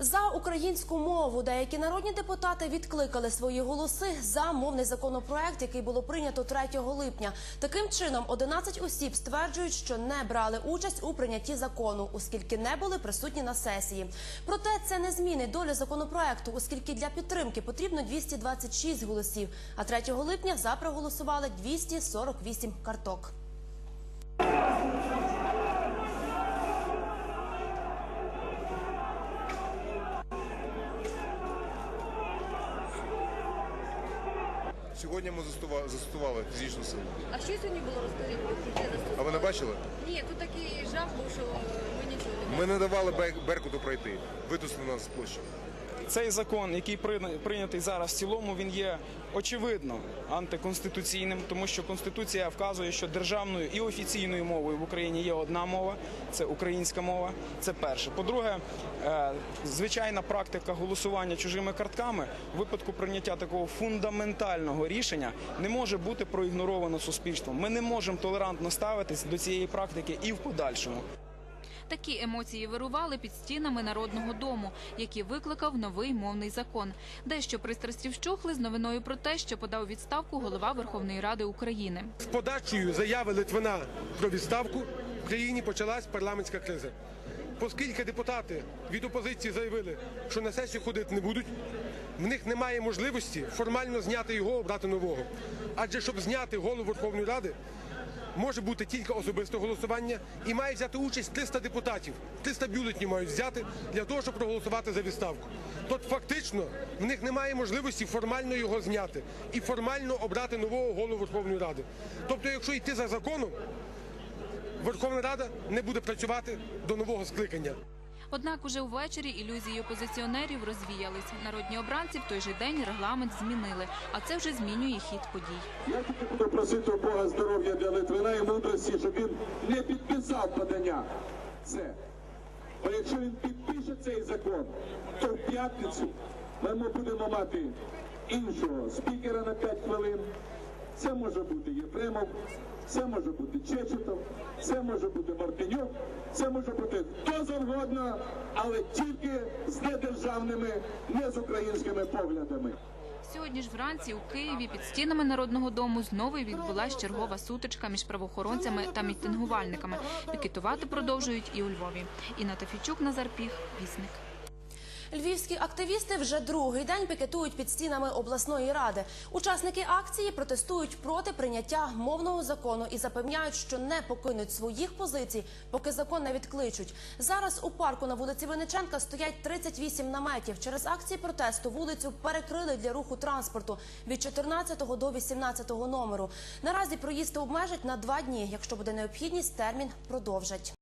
За українську мову деякі народні депутати відкликали свої голоси за мовний законопроект, який було прийнято 3 липня. Таким чином, 11 осіб стверджують, що не брали участь у прийнятті закону, оскільки не були присутні на сесії. Проте це не змінить долю законопроекту, оскільки для підтримки потрібно 226 голосів. А 3 липня за проголосували 248 карток. Сьогодні ми застосували фізичну силу. А що сьогодні було розкажіть? А ви не бачили? Ні, тут такий жах був, що ми нічого не Ми не давали Бер- Беркуту пройти. Витиснули нас з площі. Цей закон, який прийня- прийнятий зараз в цілому, він є очевидно антиконституційним, тому що конституція вказує, що державною і офіційною мовою в Україні є одна мова це українська мова. Це перше. По-друге, е, звичайна практика голосування чужими картками в випадку прийняття такого фундаментального рішення не може бути проігноровано суспільством. Ми не можемо толерантно ставитись до цієї практики і в подальшому. Такі емоції вирували під стінами Народного дому, які викликав новий мовний закон. Дещо пристрасті вщухли з новиною про те, що подав відставку голова Верховної Ради України. З подачею заяви Литвина про відставку в країні почалась парламентська криза. Оскільки депутати від опозиції заявили, що на сесію ходити не будуть, в них немає можливості формально зняти його, обрати нового. Адже щоб зняти голову Верховної Ради, може бути тільки особисте голосування і має взяти участь 300 депутатів. 300 бюлетнів мають взяти для того, щоб проголосувати за відставку. Тобто фактично в них немає можливості формально його зняти і формально обрати нового голову Верховної Ради. Тобто, якщо йти за законом, Верховна Рада не буде працювати до нового скликання. Однак уже увечері ілюзії опозиціонерів розвіялись. Народні обранці в той же день регламент змінили, а це вже змінює хід подій. Я тільки буду просити у Бога здоров'я для Литвина і мудрості, щоб він не підписав подання. Це. Бо якщо він підпише цей закон, то в п'ятницю ми будемо мати іншого спікера на 5 хвилин. Це може бути Єфремов, це може бути Чечетов, це може бути Мартинюк, це може бути хто завгодно, але тільки з недержавними, не з українськими поглядами. Сьогодні ж вранці у Києві під стінами Народного дому знову відбулась чергова сутичка між правоохоронцями та мітингувальниками. Пікетувати продовжують і у Львові. Інна Тафійчук, Назар Піх, Вісник. Львівські активісти вже другий день пікетують під стінами обласної ради. Учасники акції протестують проти прийняття мовного закону і запевняють, що не покинуть своїх позицій, поки закон не відкличуть. Зараз у парку на вулиці Винниченка стоять 38 наметів. Через акції протесту вулицю перекрили для руху транспорту від 14 до 18 номеру. Наразі проїзд обмежать на два дні. Якщо буде необхідність, термін продовжать.